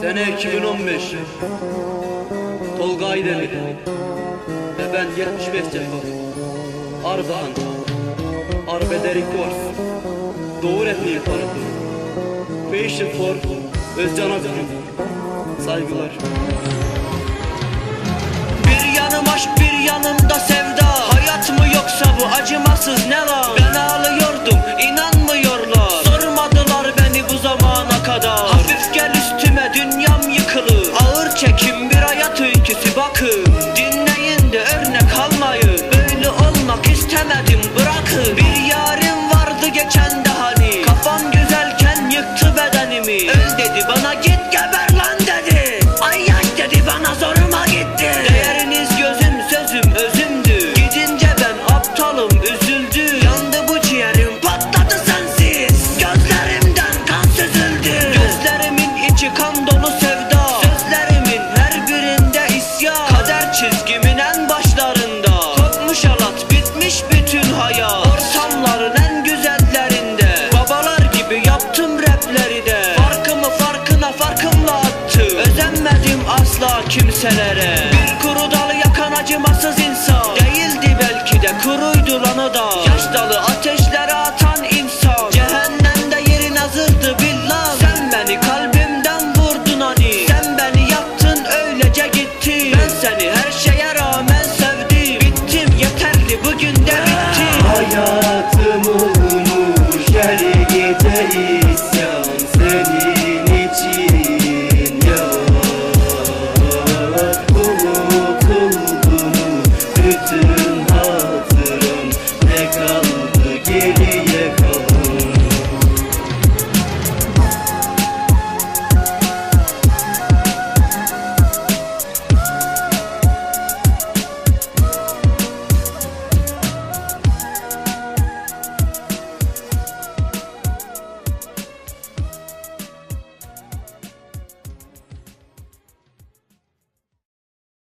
Sene 2015 Tolga Aydemir Ve ben 75 cefa Ardahan Arbederi Kors. Doğu Rap'i İmparatoru Fashion for Özcan Akgün Saygılar bakın Dinleyin de örnek almayın Böyle olmak istemedim bırakın. Bir yarim vardı geçen de hani. Kafam güzelken yıktı bedenimi. Öl dedi bana git geber lan dedi. Ay ay dedi bana zoruma gitti. Değeriniz gözüm sözüm özümdü. Gidince ben aptalım üzüldü. Yandı bu ciğerim patladı sensiz. Gözlerimden kan süzüldü. Gözlerimin içi kan dolu kimselere. Kuru dalı yakan acımasız